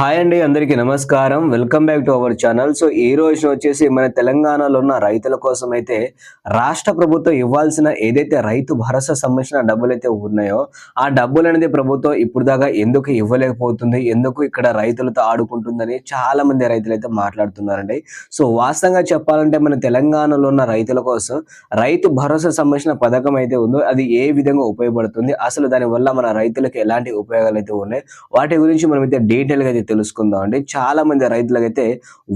Hi అండి అందరికీ నమస్కారం. Welcome back to our channel. So ఈ రోజున వచ్చేసి మన తెలంగాణలో ఉన్న రైతుల కోసం అయితే రాష్ట్ర ప్రభుత్వం ఇవ్వాల్సిన ఏదైతే రైతు భరోసా సంబంధించిన డబ్బులు అయితే ఉన్నాయో ఆ డబ్బులు అనేది ప్రభుత్వం ఇప్పుడు దాకా ఎందుకు ఇవ్వలేకపోతుంది ఎందుకు ఇక్కడ రైతులతో ఆడుకుంటుందని చాలా మంది రైతులు అయితే మాట్లాడుతున్నారండి. సో వాస్తవంగా చెప్పాలంటే మన తెలంగాణలో ఉన్న రైతుల కోసం రైతు భరోసా సంబంధించిన పథకం అయితే ఉందో అది ఏ విధంగా ఉపయోగపడుతుంది అసలు దాని వల్ల మన రైతులకు ఎలాంటి ఉపయోగాలు అయితే ఉన్నాయి వాటి గురించి మనం అయితే డీటెయిల్గా అయితే తెలుసుకుందాం అండి. చాలా మంది రైతులకైతే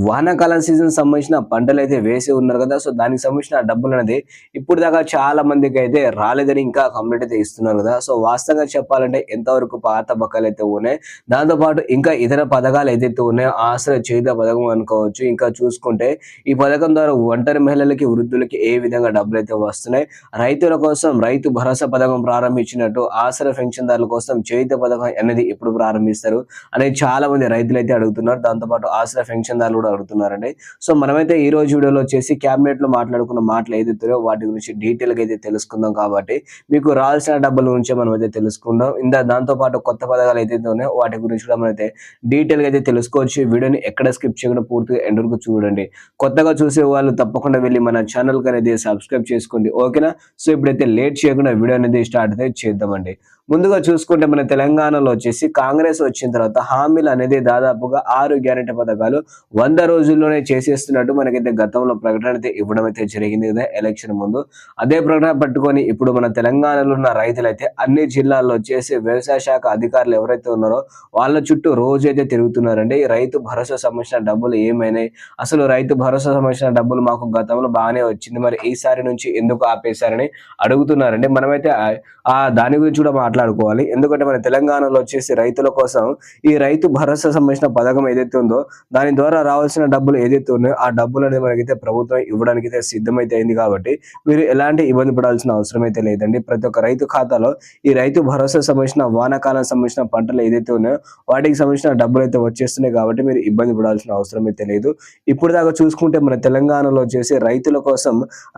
వానాకాలం సీజన్ సంబంధించిన పంటలు అయితే వేసి ఉన్నారు కదా. సో దానికి సంబంధించిన డబ్బులు అనేది ఇప్పుడు దాకా చాలా మందికి అయితే రాలేదని ఇంకా కంప్లీట్ అయితే ఇస్తున్నారు కదా. సో వాస్తవంగా చెప్పాలంటే ఎంతవరకు పాత బకాయిలు అయితే ఉన్నాయి దాంతో పాటు ఇంకా ఇతర పథకాలు ఏదైతే ఉన్నాయో ఆశ్రయ చేత పథకం అనుకోవచ్చు. ఇంకా చూసుకుంటే ఈ పథకం ద్వారా ఒంటరి మహిళలకి వృద్ధులకి ఏ విధంగా డబ్బులు అయితే వస్తున్నాయి రైతుల కోసం రైతు భరోసా పథకం ప్రారంభించినట్టు ఆసర పెన్షన్దారుల కోసం చేయుత పథకం అనేది ఇప్పుడు ప్రారంభిస్తారు. అనేది చాలా మంది రైతులు అయితే అడుగుతున్నారు. దాంతో పాటు ఆసరా పెన్షన్దారులు కూడా అడుగుతున్నారండి. సో మనమైతే ఈ రోజు వీడియోలో వచ్చేసి క్యాబినెట్లో మాట్లాడుకున్న మాటలు ఏదైతే వాటి గురించి డీటెయిల్గా అయితే తెలుసుకుందాం కాబట్టి మీకు రావాల్సిన డబ్బుల గురించి మనం అయితే తెలుసుకుందాం. ఇందా దాంతో పాటు కొత్త పథకాలు అయితే ఉన్నాయో వాటి గురించి కూడా మనం అయితే డీటెయిల్గా అయితే తెలుసుకోవచ్చు. వీడియోని ఎక్కడ స్కిప్ చేయకుండా పూర్తిగా ఎండ్ వరకు చూడండి. కొత్తగా చూసే వాళ్ళు తప్పకుండా వెళ్ళి మన ఛానల్ అనేది సబ్స్క్రైబ్ చేసుకోండి. ఓకేనా? సో ఇప్పుడైతే లేట్ చేయకుండా వీడియో అనేది స్టార్ట్ అయితే చేద్దామండి. ముందుగా చూసుకుంటే మన తెలంగాణలో వచ్చేసి కాంగ్రెస్ వచ్చిన తర్వాత హామీలు అనేది దాదాపుగా ఆరు గ్యారెంటీ పథకాలు వంద రోజుల్లోనే చేసేస్తున్నట్టు మనకైతే గతంలో ప్రకటన అయితే ఇవ్వడం అయితే జరిగింది కదా ఎలక్షన్ ముందు. అదే ప్రకటన పట్టుకొని ఇప్పుడు మన తెలంగాణలో ఉన్న రైతులైతే అన్ని జిల్లాల్లో వచ్చేసి వ్యవసాయ శాఖ అధికారులు ఎవరైతే ఉన్నారో వాళ్ళ చుట్టూ రోజు అయితే తిరుగుతున్నారండి. ఈ రైతు భరోసా సంబంధించిన డబ్బులు ఏమైనాయి? అసలు రైతు భరోసా సంబంధించిన డబ్బులు మాకు గతంలో బాగానే వచ్చింది. మరి ఈసారి నుంచి ఎందుకు ఆపేశారని అడుగుతున్నారండి. మనమైతే ఆ- ఆ దాని గురించి కూడా మాట్లాడుకోవాలి. ఎందుకంటే మన తెలంగాణలో వచ్చేసి రైతుల కోసం ఈ రైతు భరోసా సంబంధించిన పథకం ఏదైతే ఉందో దాని ద్వారా రావాల్సిన డబ్బులు ఏదైతే ఉన్నాయో ఆ డబ్బులు అనేది మనకైతే ప్రభుత్వం ఇవ్వడానికి అయితే సిద్ధమైతే అయింది కాబట్టి మీరు ఎలాంటి ఇబ్బంది పడాల్సిన అవసరం అయితే లేదండి. ప్రతి ఒక్క రైతు ఖాతాలో ఈ రైతు భరోసా సంబంధించిన వానాకాలం సంబంధించిన పంటలు ఏదైతే ఉన్నాయో వాటికి సంబంధించిన డబ్బులు అయితే వచ్చేస్తున్నాయి కాబట్టి మీరు ఇబ్బంది పడాల్సిన అవసరం అయితే లేదు. ఇప్పుడు దాకా చూసుకుంటే మన తెలంగాణలో వచ్చేసి రైతుల కోసం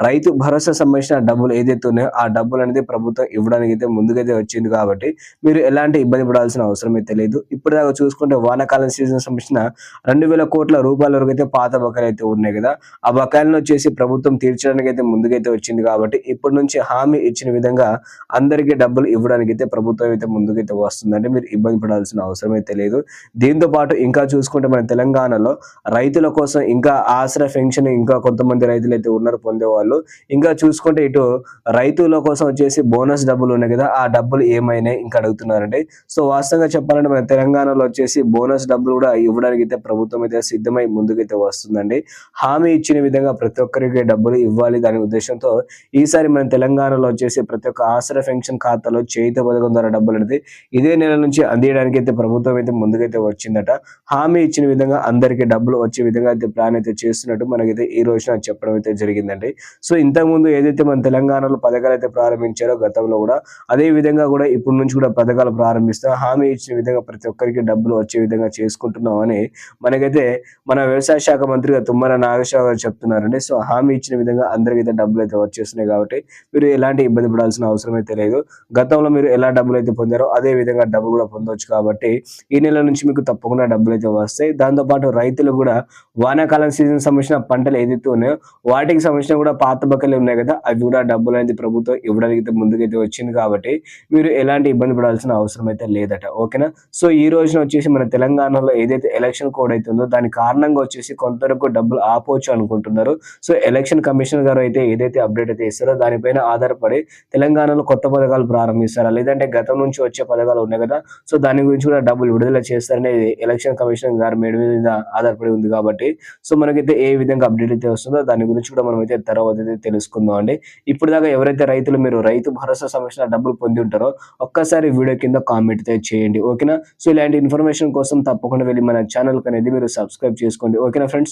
రైతు భరోసా సంబంధించిన డబ్బులు ఏదైతే ఉన్నాయో ఆ డబ్బులు అనేది ప్రభుత్వం ఇవ్వడానికి అయితే ముందుకైతే వచ్చింది. కాబట్టి మీరు ఎలాంటి ఇబ్బంది పడాల్సిన అవసరం అయితే లేదు ఇప్పుడు దాకా చూసుకుంటే వానాకాలం సీజన్ సంబంధించిన రెండు వేల కోట్ల రూపాయల వరకు అయితే పాత బకాయిలు అయితే ఉన్నాయి కదా. ఆ బకాయిలను వచ్చేసి ప్రభుత్వం తీర్చడానికి అయితే ముందుకైతే వచ్చింది కాబట్టి ఇప్పటి నుంచి హామీ ఇచ్చిన విధంగా అందరికీ డబ్బులు ఇవ్వడానికి అయితే ప్రభుత్వం అయితే ముందుకైతే వస్తుందంటే మీరు ఇబ్బంది పడాల్సిన అవసరం అయితే లేదు దీంతో పాటు ఇంకా చూసుకుంటే మన తెలంగాణలో రైతుల కోసం ఇంకా ఆసరా పెన్షన్ ఇంకా కొంతమంది రైతులు అయితే ఉన్నారు పొందేవాళ్ళు. ఇంకా చూసుకుంటే ఇటు రైతుల కోసం వచ్చేసి బోనస్ డబ్బులు ఉన్నాయి కదా ఆ డబ్బులు ఏమైనాయి ఇంకా అడుగుతున్నారండి. సో వాస్తవంగా చెప్పాలంటే మన తెలంగాణలో వచ్చేసి బోనస్ డబ్బులు కూడా ఇవ్వడానికి అయితే ప్రభుత్వం అయితే సిద్ధమై ముందుకైతే వస్తుందండి. హామీ ఇచ్చిన విధంగా ప్రతి ఒక్కరికి డబ్బులు ఇవ్వాలి దాని ఉద్దేశంతో ఈసారి మన తెలంగాణలో వచ్చేసి ప్రతి ఒక్క ఆసరా పెన్షన్ ఖాతాలో చేయిత పథకం ద్వారా డబ్బులు అనేది ఇదే నెల నుంచి అందియడానికి అయితే ప్రభుత్వం అయితే ముందుకైతే వచ్చిందట. హామీ ఇచ్చిన విధంగా అందరికీ డబ్బులు వచ్చే విధంగా అయితే ప్లాన్ అయితే చేస్తున్నట్టు మనకైతే ఈ రోజున చెప్పడం అయితే జరిగిందండి. సో ఇంతకు ముందు ఏదైతే మన తెలంగాణలో పథకాలు అయితే ప్రారంభించారో గతంలో కూడా అదే విధంగా కూడా ఇప్పటి నుంచి కూడా పథకాలు ప్రారంభిస్తాం హామీ ఇచ్చిన విధంగా ప్రతి ఒక్కరికి డబ్బులు వచ్చే విధంగా చేసుకుంటున్నామని మనకైతే మన వ్యవసాయ శాఖ మంత్రిగా తుమ్మల నాగేశ్వర గారు చెప్తున్నారండి. సో హామీ ఇచ్చిన విధంగా అందరికీ అయితే డబ్బులు అయితే వచ్చేస్తున్నాయి కాబట్టి మీరు ఎలాంటి ఇబ్బంది పడాల్సిన అవసరం అయితే లేదు. గతంలో మీరు ఎలా డబ్బులు అయితే పొందారో అదే విధంగా డబ్బులు కూడా పొందవచ్చు కాబట్టి ఈ నెల నుంచి మీకు తప్పకుండా డబ్బులు అయితే వస్తాయి దాంతోపాటు రైతులు కూడా వానాకాలం సీజన్ సంబంధించిన పంటలు ఏదైతే ఉన్నాయో వాటికి సంబంధించిన కూడా పాత బక్కలు ఉన్నాయి కదా అవి కూడా డబ్బులు అనేది ప్రభుత్వం ఇవ్వడానికి అయితే ముందుకైతే వచ్చింది కాబట్టి మీరు ఎలాంటి ఇబ్బంది పడాల్సిన అవసరం అయితే లేదట ఓకేనా? సో ఈ రోజున వచ్చేసి మన తెలంగాణలో ఏదైతే ఎలక్షన్ కోడ్ అవుతుందో దాని కారణంగా వచ్చేసి కొంతవరకు డబ్బులు ఆపవచ్చు అనుకుంటున్నారు. సో ఎలక్షన్ కమిషనర్ గారు అయితే ఏదైతే అప్డేట్ అయితే ఇస్తారో దానిపైన ఆధారపడి తెలంగాణలో కొత్త పథకాలు ప్రారంభిస్తారా? లేదంటే గతం నుంచి వచ్చే పథకాలు ఉన్నాయి కదా సో దాని గురించి కూడా డబ్బులు విడుదల చేస్తారనేది ఎలక్షన్ కమిషన్ గారి మేడ మీద ఆధారపడి ఉంది కాబట్టి సో మనకైతే ఏ విధంగా అప్డేట్ అయితే వస్తుందో దాని గురించి కూడా మనం అయితే తర్వాత అయితే తెలుసుకుందాం అండి. ఇప్పుడు దాకా ఎవరైతే రైతులు మీరు రైతు భరోసా సమస్య డబ్బులు పొంది ఉంటారో ఒక్కసారి వీడియో కింద కామెంట్ అయితే చేయండి ఓకేనా? సో ఇలాంటి ఇన్ఫర్మేషన్ కోసం తప్పకుండా వెళ్ళి మన ఛానల్కి అనేది మీరు సబ్స్క్రైబ్ చేసుకోండి ఓకేనా ఫ్రెండ్స్